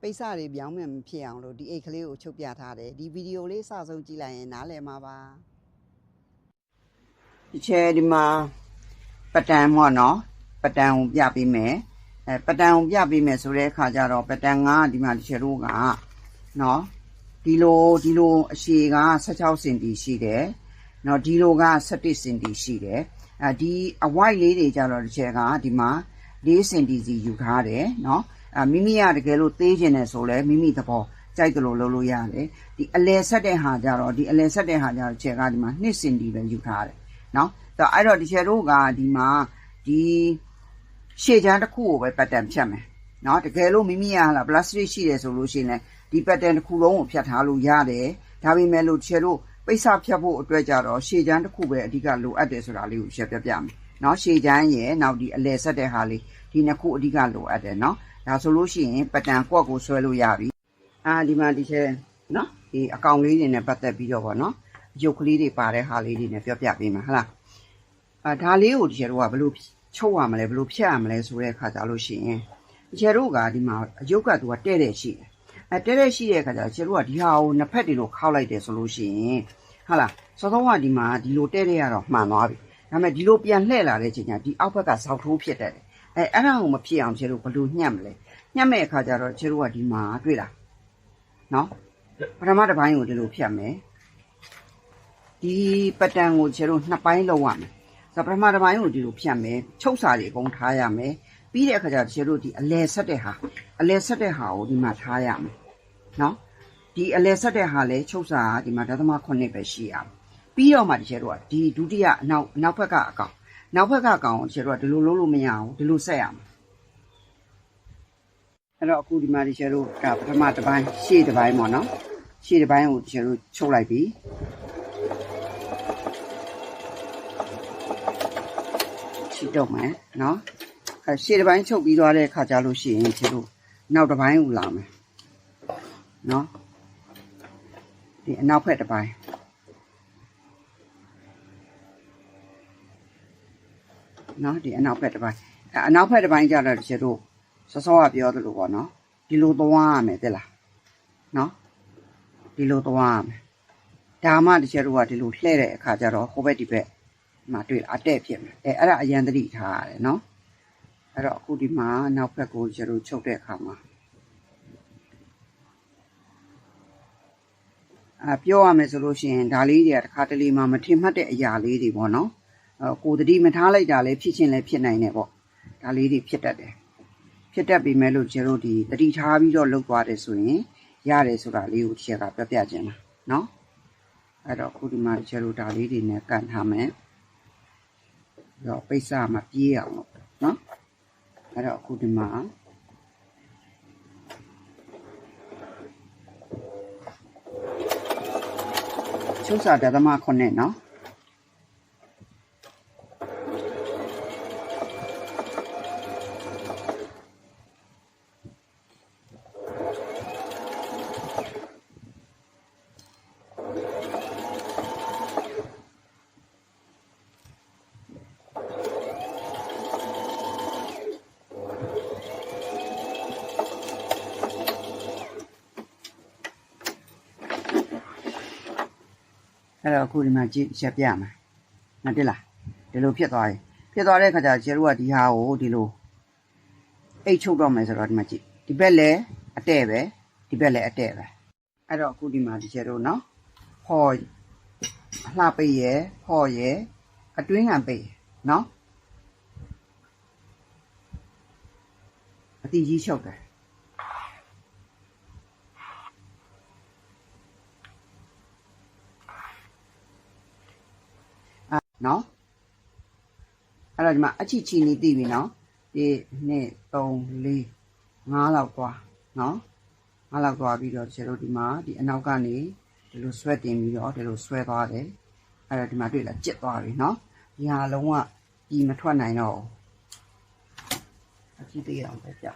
ပိတ်စတွေပြောင်းမှမဖြစ်အောင်လို့ဒီအိတ်ကလေးကိုချုပ်ပြထားတယ်ဒီဗီဒီယိုလေးစဆုံးကြည့်လိုက်ရင်နားလည်မှာပါဒီချဲဒီမှာပတန်မော့နော်ပတန်ကိုပြပေးမယ်အဲပတန်ကိုပြပေးမယ်ဆိုတဲ့အခါကျတော့ပတန်ကဒီမှာဒီချဲတို့ကနော်ဒီလိုဒီလိုအရှည်က16စင်တီရှိတယ်နော်ဒီလိုက17စင်တီရှိတယ်အဲဒီအဝိုက်လေးတွေကြတော့ဒီချဲကဒီမှာ 4စင်တီစီယူထားတယ်နော်အမိမိရတကယ်လို့သေးခြင်းနဲ့ဆိုလဲမိမိသဘောကြိုက်တယ်လို့လုပ်လို့ရတယ်ဒီအလဲဆက်တဲ့ဟာကြတော့ဒီအလဲဆက်တဲ့ဟာကြတော့ချဲကဒီမှာ2စင်တီပဲယူထားတယ်နော်ဒါအဲ့တော့ဒီချဲတို့ကဒီမှာဒီရှေ့ချမ်းတစ်ခုကိုပဲပတ်တန်ဖြတ်မယ်နော်တကယ်လို့မိမိရဟာလားပလတ်စတစ်ရှိတယ်ဆိုလို့ရှိရင်လည်းဒီပတ်တန်တစ်ခုလုံးကိုဖြတ်ထားလို့ရတယ်ဒါပေမဲ့လို့ချဲတို့ပိတ်စဖြတ်ဖို့အတွက်ကြတော့ရှေ့ချမ်းတစ်ခုပဲအဓိကလိုအပ်တယ်ဆိုတာလေးကိုရှင်းပြပြမယ် နော်ရှေ့ချမ်းရဲ့နောက်ဒီအလဲဆက်တဲ့ဟာလေးဒီနှစ်ခုအဓိကလိုအပ်တယ်နော်ဒါဆိုလို့ရှိရင်ပတ်တန်ကွက်ကိုဆွဲလို့ရပြီအာဒီမှာဒီချဲနော်ဒီအကောင်လေးတွေနဲ့ပတ်သက်ပြီးတော့ဗောနော်ရုပ်ကလေးတွေပါတဲ့ဟာလေးတွေနဲ့ပြောပြပေးမယ်ဟုတ်လားအာဒါလေးကိုဒီချဲတို့ကဘယ်လိုချုပ်ရမလဲဘယ်လိုဖြတ်ရမလဲဆိုတဲ့အခါကြလို့ရှိရင်ဒီချဲတို့ကဒီမှာအယုတ်ကသူကတဲ့တဲ့ရှိတယ်အဲတဲ့တဲ့ရှိတဲ့အခါကျတော့ချဲတို့ကဒီဟာကိုနှစ်ဖက်တွေလို့ခောက်လိုက်တယ်ဆိုလို့ရှိရင်ဟုတ်လားစောစောကဒီမှာဒီလိုတဲ့တဲ့ရတော့မှန်သွားပြီ ဒါပေမဲ့ဒီလိုပြန်လှည့်လာတဲ့ချိန်ကျဒီအောက်ဘက်ကဇောက်ထိုးဖြစ်တတ်တယ်အဲအဲ့ဒါကိုမဖြစ်အောင်ချဲတို့ဘယ်လိုညှက်မလဲညှက်မဲ့အခါကျတော့ချဲတို့ကဒီမှာတွေ့လားနော်ပထမတစ်ပိုင်းကိုဒီလိုဖြတ်မယ်ဒီပတန်ကိုချဲတို့နှစ်ပိုင်းလောက်ရမယ်ဆိုတော့ပထမတစ်ပိုင်းကိုဒီလိုဖြတ်မယ်ချုပ်စာတွေအကုန်ထားရမယ်ပြီးတဲ့အခါကျတော့ချဲတို့ဒီအလဲဆက်တဲ့ဟာအလဲဆက်တဲ့ဟာကိုဒီမှာထားရမယ်နော်ဒီအလဲဆက်တဲ့ဟာလဲချုပ်စာကဒီမှာဒသမ9ပဲရှိရမယ် ပြီးတော့မှဒီချဲတို့ကဒီဒုတိယအနောက်အနောက်ဘက်ကအကောင်နောက်ဘက်ကအကောင်ကိုချဲတို့ကဒီလိုလုံးလို့မရဘူးဒီလိုဆက်ရမယ်အဲ့တော့အခုဒီမှာဒီချဲတို့ကပထမတစ်ပိုင်းရှေ့တစ်ပိုင်းပေါ့နော်ရှေ့တစ်ပိုင်းကိုဒီချဲတို့ချုပ်လိုက်ပြီချီတော့မယ်နော်အဲရှေ့တစ်ပိုင်းချုပ်ပြီးသွားတဲ့အခါကျလို့ရှိရင်ချဲတို့နောက်တစ်ပိုင်းကိုလာမယ်နော်ဒီအနောက်ဘက်တစ်ပိုင်း နော်ဒီအနောက်ဘက်တစ်ပိုင်းအဲအနောက်ဘက်တစ်ပိုင်းကျတော့တချို့တို့စောစောကပြောသလိုပေါ့နော်ဒီလိုသွားရမယ်တဲ့လားနော်ဒီလိုသွားရမယ်ဒါမှတချို့တို့ကဒီလိုလှဲ့တဲ့အခါကျတော့ဟိုဘက်ဒီဘက်မှာတွေ့လားအတဲ့ဖြစ်မယ်အဲအဲ့ဒါအရန်တတိထားရတယ်နော်အဲ့တော့အခုဒီမှာနောက်ဘက်ကိုတချို့တို့ချုပ်တဲ့အခါမှာအပြောရမယ်ဆိုလို့ရှိရင်ဒါလေးတွေကတစ်ခါတလေမှမထင်မှတ်တဲ့အရာလေးတွေပေါ့နော်အဲ ကိုတတိမထားလိုက်တာလည်းဖြစ်ချင်းလည်းဖြစ်နိုင်တယ်ပေါ့ဒါလေးတွေဖြစ်တတ်တယ်ဖြစ်တတ်ပြီမဲ့လို့ကျတို့ဒီတတိထားပြီးတော့လောက်သွားတယ်ဆိုရင်ရတယ်ဆိုတာလေးကိုတစ်ချက်ကပြပြခြင်းလားเนาะအဲ့တော့အခုဒီမှာကျတို့ဒါလေးတွေနဲ့ကန်ထားမယ်တော့ပိတ်စမှာပြေးအောင်လို့เนาะအဲ့တော့အခုဒီမှာချုံစာဒသမခုနဲ့เนาะ အဲ့တော့အခုဒီမှာကြည့်ချက်ပြမယ်နော်တိလားဒီလိုဖြစ်သွားရင်ဖြစ်သွားတဲ့ခါကျကျတို့ကဒီဟာကိုဒီလိုအိတ်ချုပ်တော့မယ်ဆိုတော့ဒီမှာကြည့်ဒီဘက်လည်းအတဲ့ပဲဒီဘက်လည်းအတဲ့ပဲအဲ့တော့အခုဒီမှာဒီကျတို့နော်ဖော်အလှပိတ်ရယ်ဖော်ရယ်အတွင်းငံပိတ်ရယ်နော်အတီကြီးချုပ်တယ် နော်အဲ့တော့ဒီမှာအချီချီနေသိပြီနော်ဒီ2 3 4 5လောက်သွားနော်5လောက်သွားပြီးတော့ကျတို့ဒီမှာဒီအနောက်ကနေဒီလိုဆွဲတင်ပြီးတော့ဒီလိုဆွဲသွားတယ်အဲ့တော့ဒီမှာတွေ့လားကျစ်သွားပြီနော်ဒီဟာလုံးဝကြီးမထွက်နိုင်တော့ဘူးအချီသေးအောင်ပဲပြ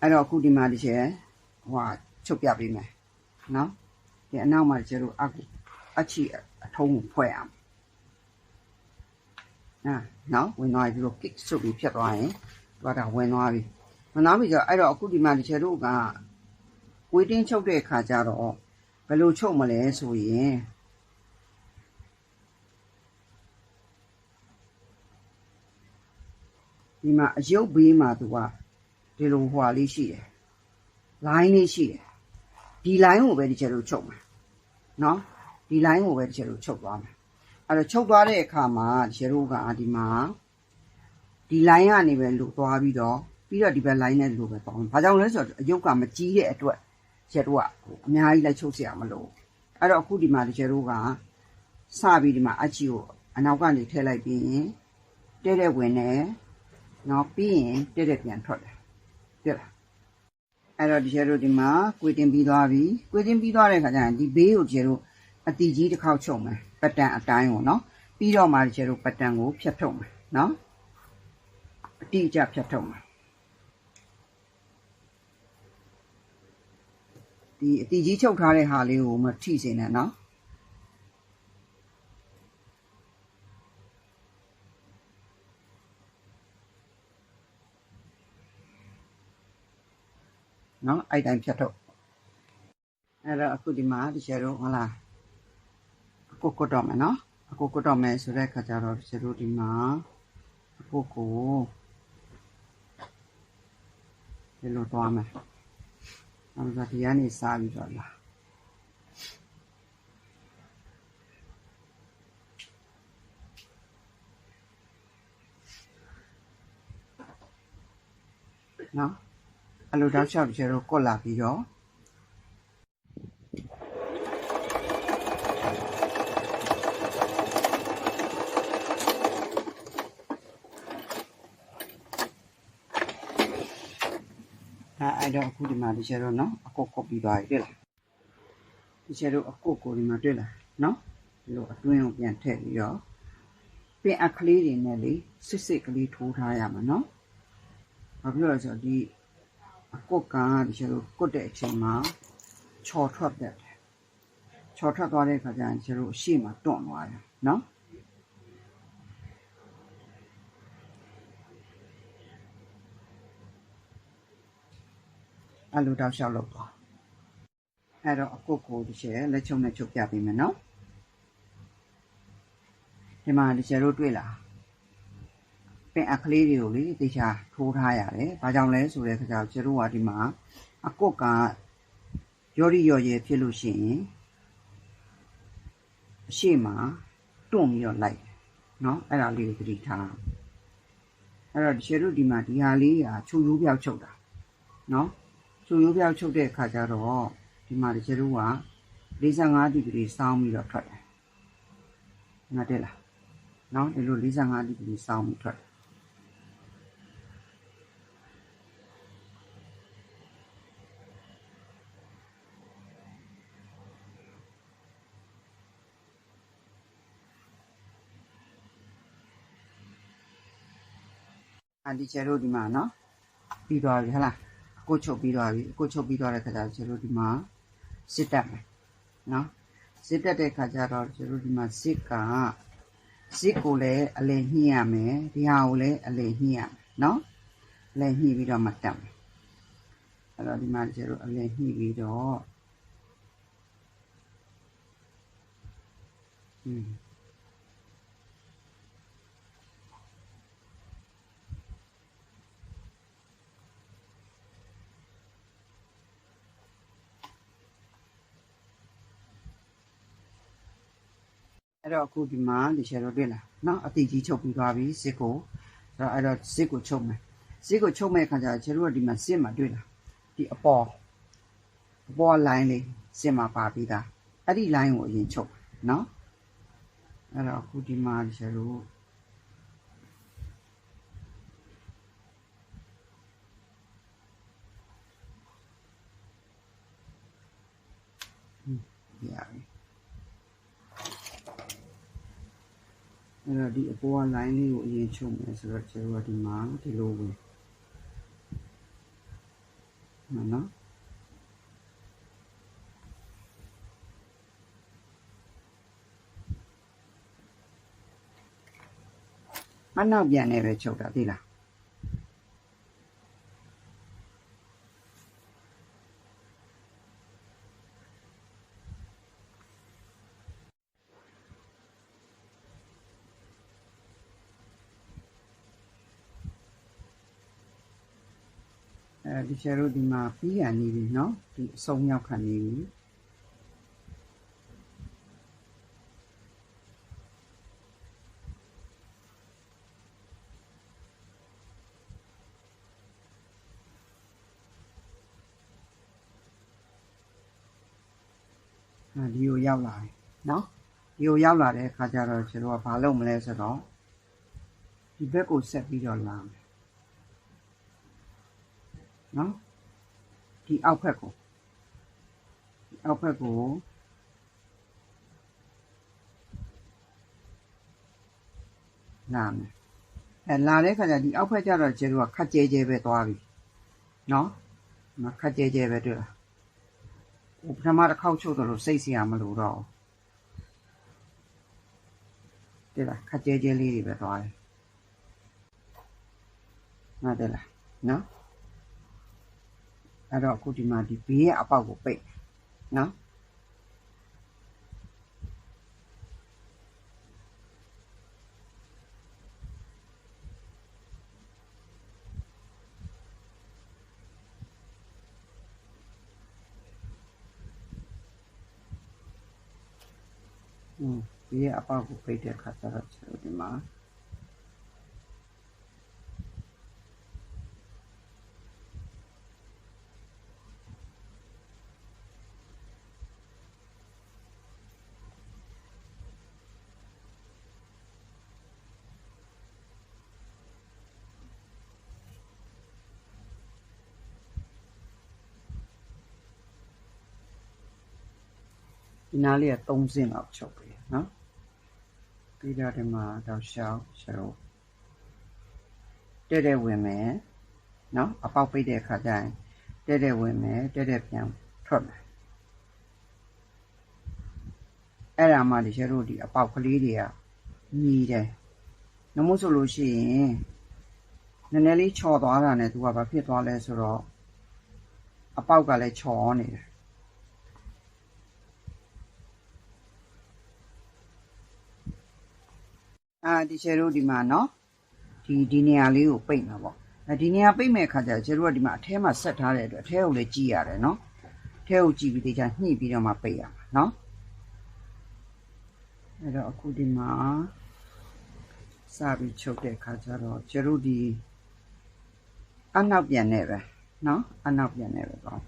အဲ့တော့အခုဒီမှာဒီချက်ဟိုဟာချုပ်ပြပေးမယ်နော် ဒီအနောက်မှာကျတို့အကူအချီအထုံးကိုဖွဲ့အောင်အာနော်ဝင်သွားပြီးတော့ kick ဆုပ်ပြီးဖြတ်သွားရင်သွားတာဝင်သွားပြီဝင်သွားပြီဆိုတော့အဲ့တော့အခုဒီမှာတချေတို့ကဝေးတင်းချုပ်တဲ့ခါကျတော့ဘယ်လိုချုပ်မလဲဆိုရင်ဒီမှာအယုတ်ဘေးမှာသူကဒီလိုဟွာလေးရှိတယ် line လေးရှိတယ်ဒီ line ကိုပဲဒီချေတို့ချုပ်မှာ နော်ဒီ line ကိုပဲဒီချေတို့ချုပ်သွားမှာအဲ့တော့ချုပ်သွားတဲ့အခါမှာဒီချေတို့ကဒီမှာ ဒီ line ကနေပဲလို့သွားပြီးတော့ပြီးတော့ဒီဘက် line နဲ့လို့ပဲပေါင်း။ဘာကြောင့်လဲဆိုတော့အယုတ်ကမကြီးတဲ့အတွက်ကျတို့ကအများကြီးလိုက်ချုပ်เสียမလို့။အဲ့တော့အခုဒီမှာဒီကျတို့ကစပြီးဒီမှာအချီကိုအနောက်ကနေထည့်လိုက်ပြီးရင်တဲ့တဲ့ဝင်နေနော်ပြီးရင်တဲ့တဲ့ပြန်ထွက်တယ်။ပြလား။ အဲ့တော့ဒီကျတို့ဒီမှာကွေတင်ပြီးသွားပြီ။ကွေတင်ပြီးသွားတဲ့ခါကျရင်ဒီဘေးကိုကျတို့အတီကြီးတစ်ခေါက်ချုပ်မယ်။ပတန်အတိုင်းကိုနော်။ပြီးတော့မှဒီကျတို့ပတန်ကိုဖြတ်ထုတ်မယ်နော်။အတိအကျဖြတ်ထုတ်မှာဒီအတီကြီးချုပ်ထားတဲ့ဟာလေးကိုမထိစေနဲ့နော်နော် အဲ့တိုင်းဖြတ်ထုတ်အဲ့တော့အခုဒီမှာဒီကျတော့ဟုတ်လားအကုတ်ကုတ်တော့မယ်နော်အကုတ်ကုတ်တော့မယ်ဆိုတဲ့ခါကျတော့ဒီကျတော့ဒီမှာပုဂ္ဂိုလ်ဒီလိုသွားမယ်။နောက်ဆိုဒီကနေစားပြီးတော့လာ။နော် အဲ့လိုတောက်လျှောက်ကျတော့ကွက်လာပြီးတော့အဲအဲ့တော့အခုဒီမှာဒီချက်တော့နော်အကုတ်ကုတ်ပြီးသွားပြီတွေ့လားဒီချက်တော့အကုတ်ကိုဒီမှာတွေ့လားနော်ဒီလိုအတွင်းကိုပြန်ထည့်ပြီးတော့ပင်အခလေးတွေနဲ့လေစစ်စစ်ကလေးထိုးထားရမှာနော်ဘာဖြစ်လို့လဲဆိုတော့ဒီ အကုတ်ကဒီချက်တော့ကုတ်တဲ့အချိန်မှာချော်ထွက်တတ်တယ်ချော်ထွက်သွားတဲ့အခါကျရင်ချက်တော့အရှိမတွန့်သွားတယ်နော်အဲ့လိုတောက်လျှောက်လုပ်သွားအဲ့တော့အကုတ်ကိုတစ်ချက်လက်ချုံနဲ့ချုပ်ပြပေးမယ်နော်ဒီမှာတစ်ချက်တို့တွေ့လား ပင်အခလေးတွေကိုလေတေချာထိုးထားရတယ်ဘာကြောင့်လဲဆိုတဲ့ခါကျတော့ကျတို့ကဒီမှာအကုတ်ကရော်ရီရော်ရဲဖြစ်လို့ရှိရင်အရှိမတွန့်ပြီးတော့လိုက်နော်အဲ့ဒါလေးကိုသတိထားအဲ့တော့ကျတို့ဒီမှာဒီဟာလေးကချူရိုးပြောက်ချုပ်တာနော်ကျိုးရိုးပြောက်ချုပ်တဲ့အခါကျတော့ဒီမှာဒီကျတို့က45ဒီဂရီစောင်းပြီးတော့ထွက်တယ်။ငါတက်လား။နော်ဒီလို45ဒီဂရီစောင်းပြီးထွက်တယ်။ အဲဒီကျတို့ဒီမှာနော်ပြီးသွားပြီဟဟလား။အကိုချုပ်ပြီးသွားပြီအကိုချုပ်ပြီးသွားတဲ့ခါကျတော့ကျွန်တော်တို့ဒီမှာစစ်တက်မယ်နော်စစ်တက်တဲ့ခါကျတော့ကျွန်တော်တို့ဒီမှာစစ်ကစစ်ကိုလည်းအလယ်ညှိရမယ်ဒီဟာကိုလည်းအလယ်ညှိရမယ်နော်အလယ်ညှိပြီးတော့မှတက်မယ်အဲ့တော့ဒီမှာကျွန်တော်တို့အလယ်ညှိပြီးတော့อืม အဲ့တော့အခုဒီမှာဒီချက်တော့တွေ့လားနော်အတိကြီးချုပ်ပြီးသွားပြီစစ်ကိုအဲ့တော့အဲ့တော့စစ်ကိုချုပ်မယ်စစ်ကိုချုပ်မဲ့အခါကျတော့ကျတို့ကဒီမှာစစ်မှာတွေ့လားဒီအပေါ်အပေါ် line လေးစစ်မှာပါပြီးသားအဲ့ဒီ line ကိုအရင်ချုပ်နော်အဲ့တော့အခုဒီမှာဒီချက်တို့ဒီရပြီ အဲ့တော့ဒီအပေါ်က line လေးကိုအရင်ချုပ်မယ်ဆိုတော့ကျွန်တော်တို့ကဒီမှာဒီလိုဝင်နော်နော်မနောက်ပြန်နေပဲချုပ်တာသိလား အဲဒီချေတို့ဒီမှာပြီးရနေပြီเนาะဒီအဆုံးရောက်ခံနေပြီအဲဒီကိုရောက်လာပြီเนาะဒီကိုရောက်လာတဲ့အခါကျတော့ကျွန်တော်ကဘာလုပ်မလဲဆိုတော့ဒီဘက်ကိုဆက်ပြီးတော့လာမယ် နော်ဒီအောက်ဖက်ကိုအောက်ဖက်ကိုလာမယ်အဲလာတဲ့ခါကျဒီအောက်ဖက်ကျတော့ကျေတို့ကခက်ကြဲကြဲပဲသွားပြီနော်မခက်ကြဲကြဲပဲတွေ့လားဟိုပထမတစ်ခေါက်ချုပ်တော့လို့စိတ်ဆရာမလို့တော့တွေ့လားခက်ကြဲကြဲလေးတွေပဲသွားတယ်ဟုတ်တယ်လားနော် အဲ့တော့အခုဒီမှာဒီဘေးရဲ့အပေါက်ကိုပိတ်နော်อืมဘေးရဲ့အပေါက်ကိုပိတ်တဲ့ခါ ဒီမှာဒီနားလေးက3စင်းလောက်ချုပ်ပြီနော်ပြီးတော့ဒီမှာတော့ရှောင်းရှောင်းတဲ့တဲ့ဝင်မယ်နော်အပေါက်ပိတ်တဲ့အခါကျရင်တဲ့တဲ့ဝင်မယ်တဲ့တဲ့ပြန်ထွက်မယ်အဲ့ဒါမှဒီရှယ်တို့ဒီအပေါက်ကလေးတွေကညီတယ်နမို့ဆိုလို့ရှိရင်နည်းနည်းလေးချော်သွားတာနဲ့သူကဘာဖြစ်သွားလဲဆိုတော့အပေါက်ကလည်းချော်နေတယ် အာဒီချေတို့ဒီမှာနော်ဒီဒီနေရာလေးကိုပိတ်မှာပေါ့ဒီနေရာပိတ်မဲ့အခါကျတော့ကျတို့ကဒီမှာအထဲမှာဆက်ထားတဲ့အတွက်အထဲကိုလည်းကြည့်ရတယ်နော်အထဲကိုကြည့်ပြီးဒီချာညှိပြီးတော့မှပိတ်ရမှာနော်အဲ့တော့အခုဒီမှာစပြီးချုပ်တဲ့အခါကျတော့ကျတို့ဒီအနောက်ပြန်နေပဲနော်အနောက်ပြန်နေပဲပေါ့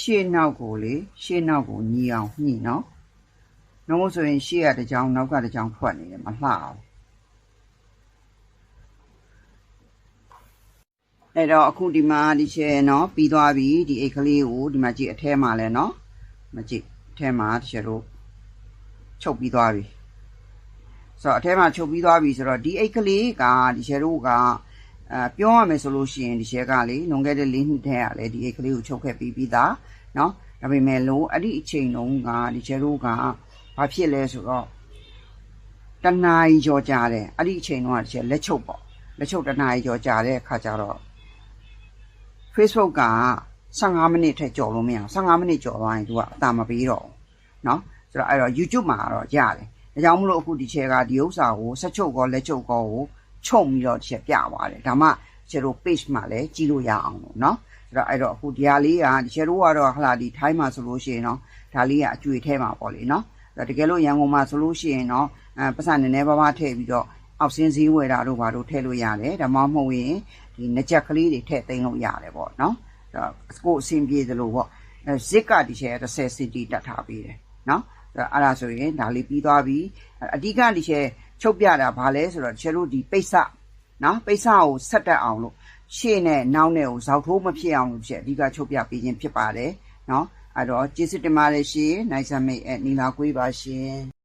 ရှေ့နောက်ကိုလေရှေ့နောက်ကိုညီအောင်ညှိနော်။နှုံးဆိုရင်ရှေ့ကတစ်ကြောင်နောက်ကတစ်ကြောင်ထွက်နေတယ်မလှအောင်။အဲ့တော့အခုဒီမှာဒီရှေ့နော်ပြီးသွားပြီဒီအိတ်ကလေးကိုဒီမှာကြည့်အထဲမှာလဲနော်။မကြည့်အထဲမှာတရှေ့တို့ချုပ်ပြီးသွားပြီ။ဆိုတော့အထဲမှာချုပ်ပြီးသွားပြီဆိုတော့ဒီအိတ်ကလေးကဒီရှေ့တို့က အဲပြောရမယ်ဆိုလို့ရှိရင်ဒီချဲကလေလွန်ခဲ့တဲ့၄နှစ်တည်းကလည်းဒီအိတ်ကလေးကိုချုပ်ခဲ့ပြီးပြီးသားเนาะဒါပေမဲ့လို့အဲ့ဒီအချိန်တုန်းကဒီချဲတို့ကဘာဖြစ်လဲဆိုတော့တနာရီကြော်ကြတယ်အဲ့ဒီအချိန်တုန်းကဒီချဲလက်ချုပ်ပေါ့လက်ချုပ်တနာရီကြော်ကြတဲ့အခါကျတော့ Facebook က15မိနစ်ထက်ကြော်လို့မရအောင်15မိနစ်ကြော်သွားရင်သူကအတာမပေးတော့ဘူးเนาะဆိုတော့အဲ့တော့ YouTube မှာတော့ရတယ်ဒါကြောင့်မလို့အခုဒီချဲကဒီဥစ္စာကိုဆက်ချုပ်ကောလက်ချုပ်ကောကို ချုပ်ပြီးတော့ဒီချဲပြသွားတယ်ဒါမှကျတို့ page မှာလည်းကြည့်လို့ရအောင်လို့เนาะဆိုတော့အဲ့တော့အခုဒီဟာလေးကဒီချဲတို့ကတော့ဟလာဒီထိုင်းမှာဆိုလို့ရှိရင်เนาะဒါလေးကအကျွေထဲမှာပေါ့လေเนาะအဲ့တော့တကယ်လို့ရန်ကုန်မှာဆိုလို့ရှိရင်เนาะအဲပတ်စံနည်းနည်းပါးပါးထည့်ပြီးတော့အောက်စင်းစည်းဝယ်တာတို့ဘာတို့ထည့်လို့ရတယ်ဒါမှမဟုတ်ရင်ဒီငကြက်ကလေးတွေထည့်သိမ်းလို့ရတယ်ပေါ့เนาะအဲ့တော့ကိုယ်အဆင်ပြေသလိုပေါ့အဲ zip ကဒီချဲ30 cm တက်ထားပေးတယ်เนาะအဲ့ဒါဆိုရင်ဒါလေးပြီးသွားပြီအဓိကဒီချဲ ချုပ်ပြတာဘာလဲဆိုတော့ချဲတို့ဒီပိတ်စနော်ပိတ်စကိုဆက်တက်အောင်လို့ရှေ့နဲ့နောက်နဲ့ကိုဇောက်ထိုးမဖြစ်အောင်လို့ချက်အဓိကချုပ်ပြပေးခြင်းဖြစ်ပါတယ်နော်အဲ့တော့ကျေးဇူးတင်ပါတယ်ရှင်နိုင်ဆာမိတ်အဲနီလာကွေးပါရှင်